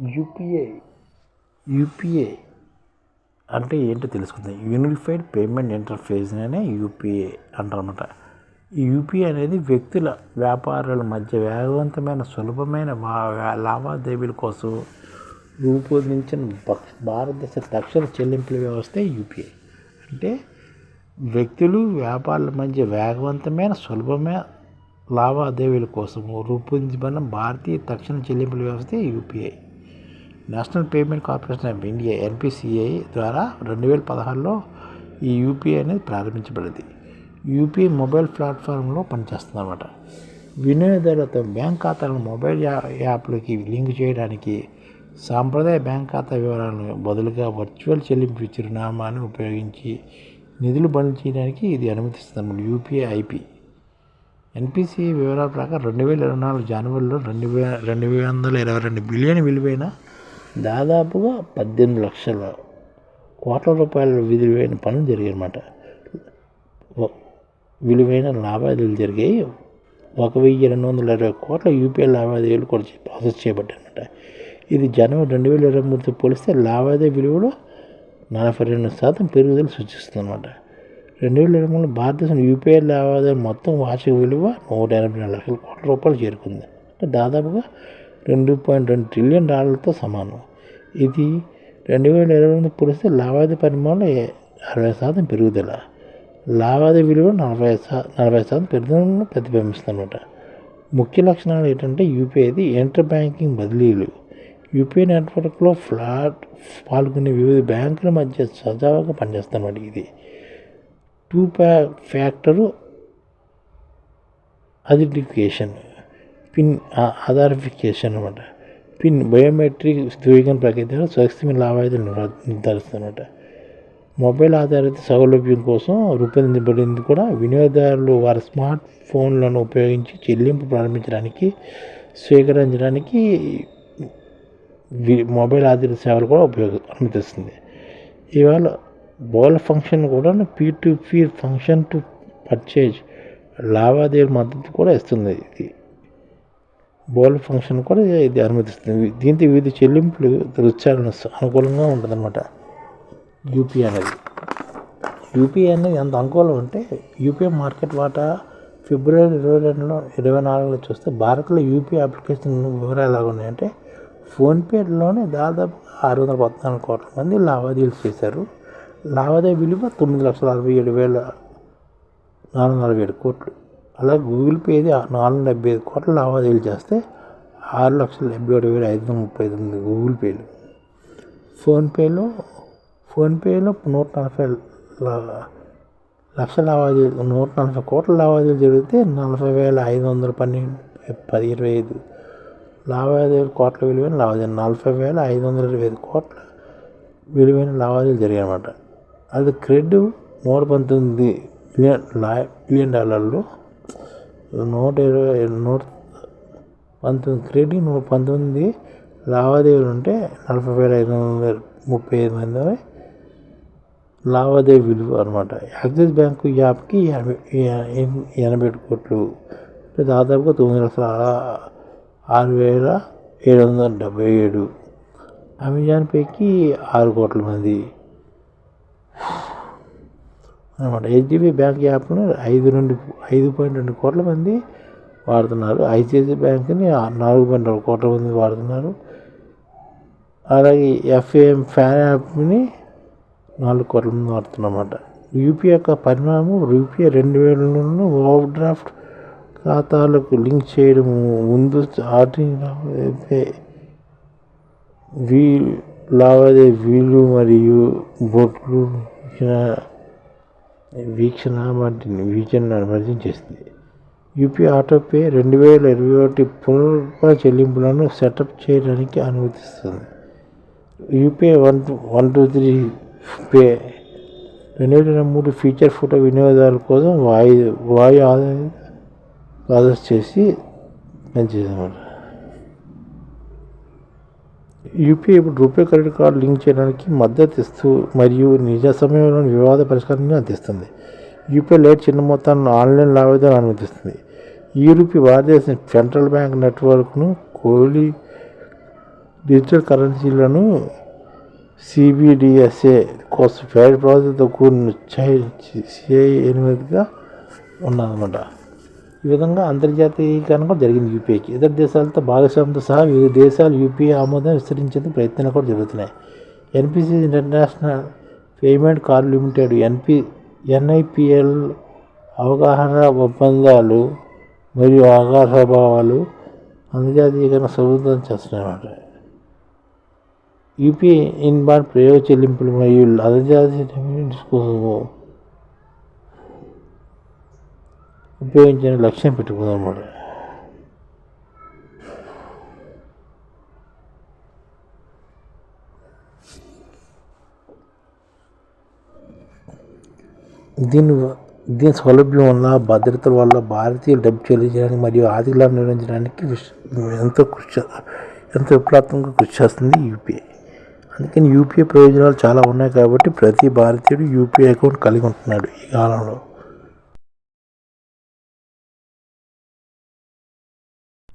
UPI UPI అంటే ఏంటో తెలుసుకుందాం. యూనిఫైడ్ పేమెంట్ ఇంటర్ఫేస్ అనే యూపీఐ అంటారన్నమాట. ఈ యూపీఐ అనేది వ్యక్తుల వ్యాపారుల మధ్య వేగవంతమైన సులభమైన వా- లావాదేవీల కోసం రూపొందించిన భారతదేశ తక్షణ చెల్లింపుల వ్యవస్థ యూపీఐ. అంటే వ్యక్తులు వ్యాపారుల మధ్య వేగవంతమైన సులభమైన లావాదేవీల కోసం రూపొందించబడిన భారతీయ తక్షణ చెల్లింపుల వ్యవస్థ UPI. National payment corporation of India NPCI ద్వారా రెండు వేల పదహారులో ఈ యూపీఐ అనేది ప్రారంభించబడింది. యూపీఐ మొబైల్ ప్లాట్ఫామ్లో పనిచేస్తుంది అనమాట వినియోగదారులతో బ్యాంక్ ఖాతాలను మొబైల్ యా యాప్లకి లింక్ చేయడానికి సాంప్రదాయ బ్యాంక్ ఖాతా వివరాలను బదులుగా వర్చువల్ చెల్లింపు చిరునామాను ఉపయోగించి నిధులు బదిలీ చేయడానికి ఇది అనుమతిస్తుంది. UPI IP. ఎన్పిసిఐ వివరాల ప్రకారం రెండు వేల ఇరవై నాలుగు జనవరిలో రెండు వేల రెండు వందల ఇరవై రెండు బిలియన్ విలువైన దాదాపుగా పద్దెనిమిది లక్షల కోట్ల రూపాయల విలువైన పనులు జరిగాయన్నమాట. విలువైన లావాదేవీలు జరిగాయి. ఒక వెయ్యి రెండు వందల ఇరవై కోట్ల యూపీఐ లావాదేవీలు కూడా ప్రాసెస్ చేయబడ్డాయన్నమాట. ఇది జనవరి రెండు వేల ఇరవై మూడుతో పోలిస్తే లావాదేవీ విలువలో నలభై రెండు శాతం పెరుగుదల సూచిస్తుందన్నమాట. రెండు వేల ఇరవై మూడులో భారతదేశం యూపీఐ లావాదేవీ మొత్తం వార్షిక విలువ నూట ఎనభై నాలుగు లక్షల కోట్ల రూపాయలు చేరుకుంది. అంటే దాదాపుగా రెండు పాయింట్ రెండు ట్రిలియన్ డాలర్లతో సమానం. ఇది రెండు వేల ఇరవై ఎనిమిది పోలిస్తే లావాదేవీ పరిమాణంలో అరవై శాతం పెరుగుదల. లావాదేవీ విలువ నలభై శా నలభై శాతం పెరుగుదలను ప్రతిబింబిస్తుంది అనమాట ముఖ్య లక్షణాలు ఏంటంటే యూపీఐది ఇంటర్ బ్యాంకింగ్ బదిలీలు. యూపీఐ నెట్వర్క్లో ఫ్లాట్ పాల్గొనే వివిధ బ్యాంకుల మధ్య సజావుగా పనిచేస్తున్నమాట ఇది. టూ ప్యా ఫ్యాక్టరు అథెంటిఫికేషన్ పిన్ ఆధారిఫికేషన్ అనమాట పిన్ బయోమెట్రిక్ ధృవీకరణ ప్రక్రియ స్వస్థమైన లావాదేవీలు నిర్ధారిస్తుంది నిర్ధారిస్తుందన్నమాట. మొబైల్ ఆధారిత సౌలభ్యం కోసం రూపొందించబడింది కూడా వినియోగదారులు వారి స్మార్ట్ ఫోన్లను ఉపయోగించి చెల్లింపు ప్రారంభించడానికి స్వీకరించడానికి మొబైల్ ఆధారిత సేవలు కూడా ఉపయోగ అనుమతిస్తుంది. ఇవాళ బోల్ ఫంక్షన్ కూడా P to P function to purchase లావాదేవీల మద్దతు కూడా ఇస్తుంది. ఇది బోల్ ఫంక్షన్ కూడా ఇది అనుమతిస్తుంది. దీంతో వివిధ చెల్లింపులు రుచాలను అనుకూలంగా ఉంటుందన్నమాట. యూపీఐ అనేది. యూపీఐ అనేది ఎంత అనుకూలం అంటే యూపీఐ మార్కెట్ వాటా ఫిబ్రవరి ఇరవై రెండులో ఇరవై నాలుగులో చూస్తే భారత్లో యూపీఐ అప్లికేషన్ వివరాలు ఎలా ఉన్నాయంటే ఫోన్పేలోనే దాదాపు ఆరు వందల పద్నాలుగు కోట్ల మంది లావాదేవీలు చేశారు. లావాదేవీ విలువ తొమ్మిది లక్షల అరవై ఏడు వేల నాలుగు వందల నలభై ఏడు కోట్లు. అలాగే గూగుల్ పేది నాలుగు డెబ్బై ఐదు కోట్ల లావాదేవీలు చేస్తే ఆరు లక్షల డెబ్బై ఒకటి వేల ఐదు వందల ముప్పై తొమ్మిది గూగుల్ పేలు ఫోన్పేలో ఫోన్పేలో నూట నలభై లక్షల లక్ష లావాదేవీలు నూట నలభై కోట్ల లావాదేవీలు జరిగితే నలభై వేల ఐదు వందల పన్నెండు పది ఇరవై ఐదు లావాదేవీలు కోట్ల విలువైన లావాదేవీలు నలభై వేల ఐదు వందల ఇరవై ఐదు కోట్ల విలువైన లావాదేవీలు జరిగాయి అది క్రెడిట్ నూట పంతొమ్మిది బిలియన్ లా బిలియన్ డాలర్లు నూట ఇరవై నూట పంతొమ్మిది క్రెడిట్ నూట పంతొమ్మిది లావాదేవీలు ఉంటే నలభై వేల ఐదు వందల ముప్పై ఐదు మంది లావాదేవీ విలువ అనమాట యాక్సిస్ బ్యాంకు యాప్కి ఎనభై ఎనభై కోట్లు. దాదాపుగా తొమ్మిది లక్షల ఆరు వేల ఏడు వందల డెబ్బై ఏడు. అమెజాన్ పేకి ఆరు కోట్ల మంది. అనమాట. హెచ్డిబి బ్యాంక్ యాప్ను ఐదు నుండి ఐదు పాయింట్ రెండు కోట్ల మంది వాడుతున్నారు. ఐసిఐసి బ్యాంక్ని నాలుగు పాయింట్ రెండు కోట్ల మంది వాడుతున్నారు. అలాగే ఎఫ్ఏఎం ఫ్యాన్ యాప్ని నాలుగు కోట్ల మంది వాడుతున్నమాట యూపీఐ యొక్క పరిణామం రూపీఐ రెండు వేల ఓవర్ డ్రాఫ్ట్ ఖాతాలకు లింక్ చేయడం ముందు స్టార్టింగ్ వీ లావాదేవీ వీలు మరియు బొట్లు వీక్షణ వాటిని వీక్షణ వర్జం చేస్తుంది యూపీఐ ఆటోపే రెండు వేల ఇరవై ఒకటి పునరుద్ధరణ చెల్లింపులను సెటప్ చేయడానికి అనుమతిస్తుంది. UPI one one two three pay రెండు వేల ఇరవై మూడు ఫీచర్ ఫోటో వినియోగదారుల కోసం వాయు వాయు ఆధారిత ప్రాసెస్ చేసి పనిచేసామన్నమాట యూపీఐ ఇప్పుడు రూపే క్రెడిట్ కార్డు లింక్ చేయడానికి మద్దతు ఇస్తూ మరియు నిజ సమయంలో వివాద పరిష్కారాన్ని అందిస్తుంది. యూపీఐ లేట్ చిన్న మొత్తాన్ని ఆన్లైన్ లావాదేవీలు అనుమతిస్తుంది. ఈ రూపీ భారతదేశం సెంట్రల్ బ్యాంక్ నెట్వర్క్ను కోహ్లీ డిజిటల్ కరెన్సీలను సిబిడిఎస్ఏ కోసం ఫెయిర్ ప్రాసెస్తో కూడిన సిఐ ఎనిమిదిగా ఉన్నదన్నమాట ఈ విధంగా అంతర్జాతీయకరణ కూడా జరిగింది యూపీఐకి ఇతర దేశాలతో భాగస్వామ్యంతో సహా వివిధ దేశాలు యూపీఐ ఆమోదం విస్తరించేందుకు ప్రయత్నాలు కూడా జరుగుతున్నాయి. NPC international payment card limited NP NIPL అవగాహన ఒప్పందాలు మరియు అవగాహన స్వభావాలు అంతర్జాతీయకరణ సులభతరం చేస్తున్నాయన్నమాట. యూపీఐ ఇన్బాండ్ ప్రయోగ చెల్లింపులు మరియు అంతర్జాతీయ పేమెంట్స్ కోసము ఉపయోగించిన లక్ష్యం పెట్టుకుందాం అన్నమాట దీని దీని సౌలభ్యం వల్ల భద్రత వల్ల భారతీయులు డబ్బు చెల్లించడానికి మరియు ఆర్థిక లాభం నిర్వహించడానికి ఎంతో కృషి ఎంతో విప్లవాత్మకంగా కృషి చేస్తుంది యూపీఐ. అందుకని యూపీఐ ప్రయోజనాలు చాలా ఉన్నాయి కాబట్టి ప్రతి భారతీయుడు యూపీఐ అకౌంట్ కలిగి ఉంటున్నాడు ఈ కాలంలో.